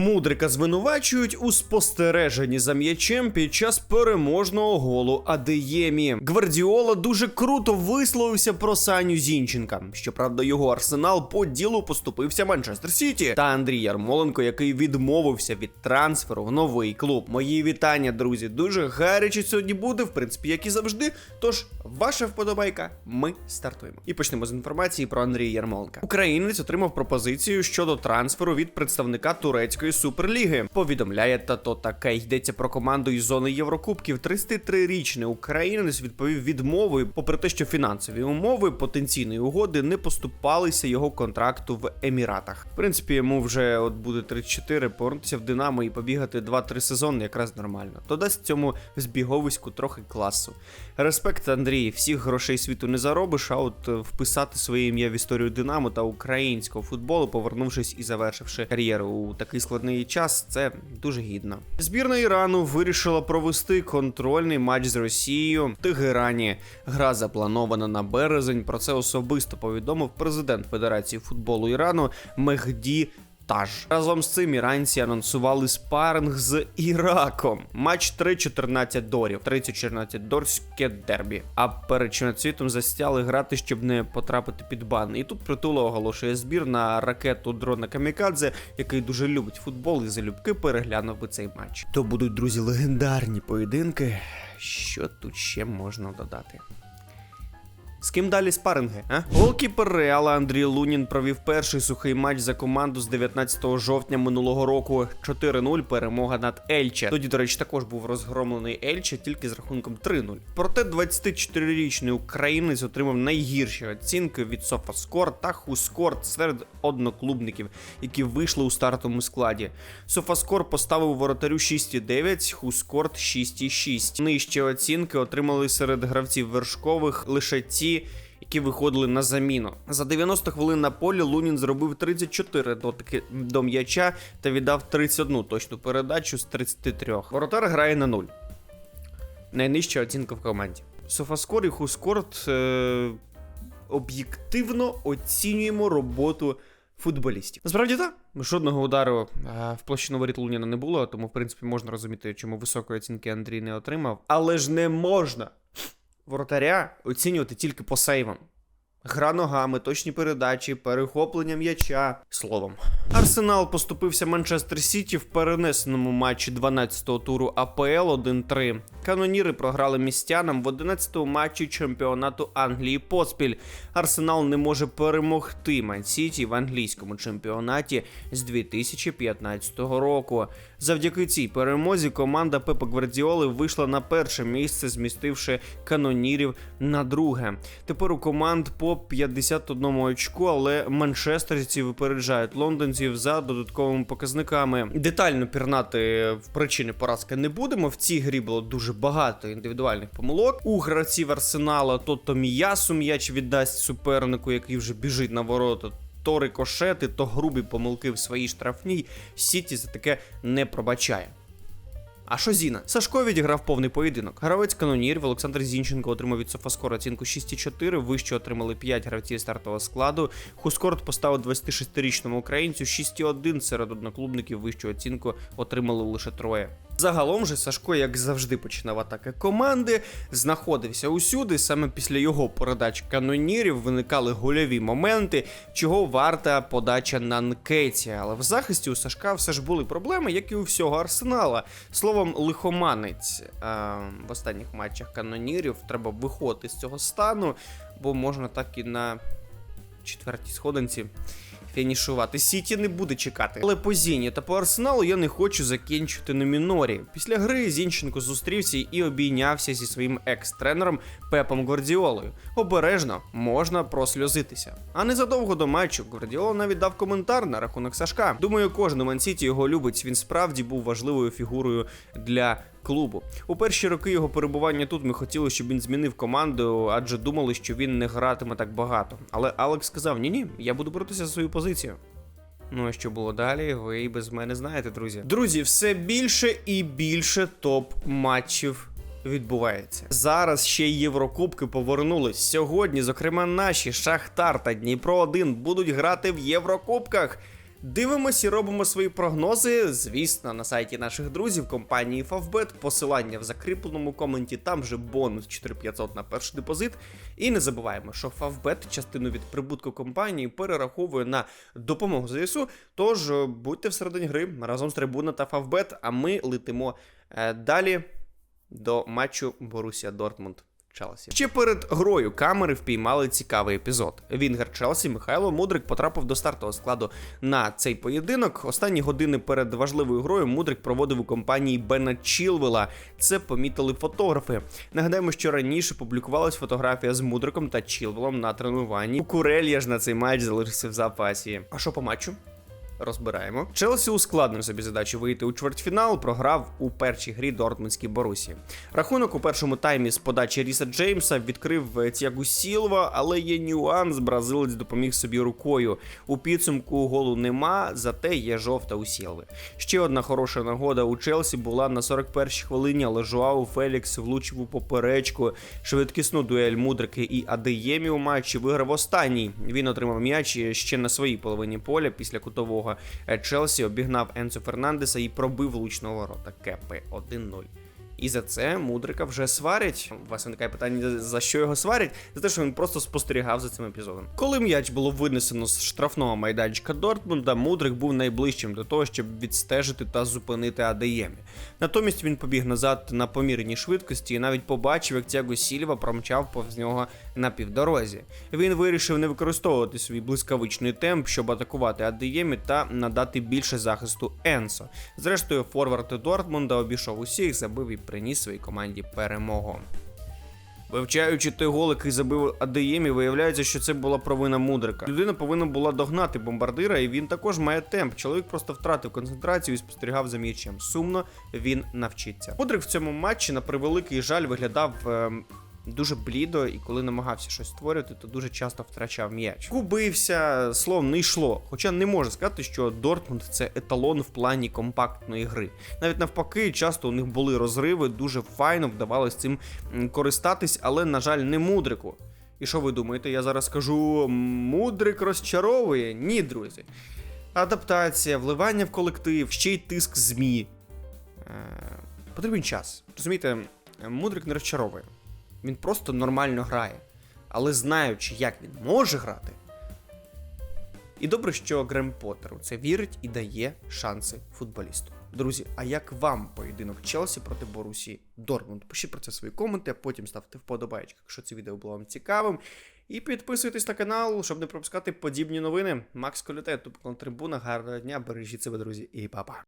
Мудрика звинувачують у спостереженні за м'ячем під час переможного голу Адеємі. Гвардіола дуже круто висловився про Саню Зінченка. Щоправда, його арсенал по ділу поступився Манчестер Сіті та Андрій Ярмоленко, який відмовився від трансферу в новий клуб. Мої вітання, друзі. Дуже гаряче сьогодні буде, в принципі, як і завжди. Тож, ваша вподобайка, ми стартуємо. І почнемо з інформації про Андрія Ярмоленка. Українець отримав пропозицію щодо трансферу від представника турецької суперліги. Повідомляє тато таке. Йдеться про команду із зони Єврокубків. 33-річний українець відповів відмовою, попри те, що фінансові умови потенційної угоди не поступалися його контракту в Еміратах. В принципі, йому вже от буде 34, повернутися в Динамо і побігати 2-3 сезони якраз нормально. Додасть цьому збіговиську трохи класу. Респект, Андрій, всіх грошей світу не заробиш, а от е, вписати своє ім'я в історію Динамо та українського футболу, повернувшись і завершивши кар'єру у такий складний час, це дуже гідно. Збірна Ірану вирішила провести контрольний матч з Росією в Тегерані. Гра запланована на березень. Про це особисто повідомив президент Федерації футболу Ірану Мехді Таж. Разом з цим іранці анонсували спаринг з Іраком. Матч 3-14 дорів, 30-14 дорське дербі. А перед чемпіонатом застяли грати, щоб не потрапити під бан. І тут притула оголошує збір на ракету дрона Камікадзе, який дуже любить футбол і залюбки переглянув би цей матч. То будуть друзі легендарні поєдинки. Що тут ще можна додати? З ким далі спаринги? А? Голкіпер Реала Андрій Лунін провів перший сухий матч за команду з 19 жовтня минулого року. 4-0 перемога над Ельче. Тоді, до речі, також був розгромлений Ельче тільки з рахунком 3-0. Проте 24-річний українець отримав найгірші оцінки від Софаскор та Хускорт серед одноклубників, які вийшли у стартовому складі. Софаскор поставив воротарю 6,9, Хускорт 6,6. Нижчі оцінки отримали серед гравців вершкових лише ті які виходили на заміну. За 90 хвилин на полі Лунін зробив 34 дотики до м'яча та віддав 31 точну передачу з 33. Воротар грає на 0. Найнижча оцінка в команді. Софаскор і Хускорт е- об'єктивно оцінюємо роботу футболістів. Насправді так. Жодного удару е, в площину воріт Луніна не було, тому в принципі можна розуміти, чому високої оцінки Андрій не отримав. Але ж не можна воротаря оцінювати тільки по сейвам. Гра ногами, точні передачі, перехоплення м'яча. Словом. Арсенал поступився Манчестер Сіті в перенесеному матчі 12-го туру АПЛ 1-3. Каноніри програли містянам в 11-му матчі чемпіонату Англії поспіль. Арсенал не може перемогти Ман-Сіті в англійському чемпіонаті з 2015 року. Завдяки цій перемозі команда Пепа Гвардіоли вийшла на перше місце, змістивши канонірів на друге. Тепер у команд по 51 очку, але манчестерці випереджають лондонців за додатковими показниками. Детально пірнати в причини поразки не будемо. В цій грі було дуже багато індивідуальних помилок. У гравців арсенала то Томіясу м'яч віддасть супернику, який вже біжить на ворота. То рикошети, то грубі помилки в своїй штрафній. Сіті за таке не пробачає. А що Зіна? Сашко відіграв повний поєдинок. Гравець канонірів Олександр Зінченко отримав від Софаскора оцінку 6,4, вище отримали 5 гравців стартового складу. Хускорт поставив 26-річному українцю 6,1 серед одноклубників вищу оцінку отримали лише троє. Загалом же Сашко, як завжди, починав атаки команди, знаходився усюди. Саме після його передач канонірів виникали гольові моменти, чого варта подача на Нкеті. Але в захисті у Сашка все ж були проблеми, як і у всього арсенала. Словом, лихоманець а, в останніх матчах канонірів треба виходити з цього стану, бо можна так і на четвертій сходинці фінішувати. Сіті не буде чекати. Але по Зіні та по Арсеналу я не хочу закінчити на мінорі. Після гри Зінченко зустрівся і обійнявся зі своїм екс-тренером Пепом Гвардіолою. Обережно можна просльозитися. А незадовго до матчу Гвардіола навіть дав коментар на рахунок Сашка. Думаю, кожен Мансіті його любить. Він справді був важливою фігурою для клубу. У перші роки його перебування тут ми хотіли, щоб він змінив команду, адже думали, що він не гратиме так багато. Але Алекс сказав: ні, ні, я буду боротися за свою позицію. Ну а що було далі, ви і без мене знаєте, друзі. Друзі, все більше і більше топ-матчів. Відбувається зараз ще Єврокубки повернулись. Сьогодні, зокрема, наші Шахтар та Дніпро 1 будуть грати в Єврокубках. Дивимося і робимо свої прогнози. Звісно, на сайті наших друзів компанії Favbet. Посилання в закріпленому коменті. Там же бонус 4500 на перший депозит. І не забуваємо, що Favbet частину від прибутку компанії перераховує на допомогу ЗСУ. Тож е, будьте всередині гри разом з Трибуна та Favbet, а ми летимо е, далі до матчу Борусія Дортмунд. Челсі. Ще перед грою камери впіймали цікавий епізод. Вінгер Челсі Михайло Мудрик потрапив до стартового складу на цей поєдинок. Останні години перед важливою грою Мудрик проводив у компанії Бена Чілвела. Це помітили фотографи. Нагадаємо, що раніше публікувалась фотографія з Мудриком та Чілвелом на тренуванні. У Курелья ж на цей матч залишився в запасі. А що по матчу? Розбираємо. Челсі ускладнив собі задачу вийти у чвертьфінал, програв у першій грі Дортмундській Борусі. Рахунок у першому таймі з подачі Ріса Джеймса відкрив е, Тіагу Сілва, але є нюанс. Бразилець допоміг собі рукою. У підсумку голу нема, зате є жовта у Сілви. Ще одна хороша нагода у Челсі була на 41-й хвилині, але Жуау Фелікс влучив у поперечку. Швидкісну дуель Мудрики і Адеємі у матчі виграв останній. Він отримав м'яч ще на своїй половині поля після кутового. Е, Челсі обігнав Енцо Фернандеса і пробив влучного ворота. Кепи 1-0. І за це Мудрика вже сварять. У вас виникає питання, за що його сварять? За те, що він просто спостерігав за цим епізодом. Коли м'яч було винесено з штрафного майданчика Дортмунда, Мудрик був найближчим до того, щоб відстежити та зупинити Адеємі. Натомість він побіг назад на помірній швидкості і навіть побачив, як Тяго Сільва промчав повз нього на півдорозі. Він вирішив не використовувати свій блискавичний темп, щоб атакувати Адеємі та надати більше захисту Енсо. Зрештою, форвард Дортмунда обійшов усіх, забив і приніс своїй команді перемогу. Вивчаючи той гол, який забив Адеємі, виявляється, що це була провина Мудрика. Людина повинна була догнати бомбардира, і він також має темп. Чоловік просто втратив концентрацію і спостерігав за м'ячем. Сумно він навчиться. Мудрик в цьому матчі на превеликий жаль виглядав. ем, Дуже блідо, і коли намагався щось створювати, то дуже часто втрачав м'яч. Губився, словом, не йшло. Хоча не можу сказати, що Дортмунд це еталон в плані компактної гри. Навіть навпаки, часто у них були розриви, дуже файно вдавалось цим користатись, але, на жаль, не мудрику. І що ви думаєте? Я зараз кажу, мудрик розчаровує? Ні, друзі. Адаптація, вливання в колектив, ще й тиск ЗМІ. Е, потрібен час. Розумієте, мудрик не розчаровує. Він просто нормально грає. Але знаючи, як він може грати. І добре, що Грем Поттер у це вірить і дає шанси футболісту. Друзі, а як вам поєдинок Челсі проти Борусі Дортмунд? Пишіть про це свої коменти, а потім ставте вподобайки, якщо це відео було вам цікавим. І підписуйтесь на канал, щоб не пропускати подібні новини. Макс Колюте, тут трибуна. Гарного дня, бережіть себе, друзі, і па-па.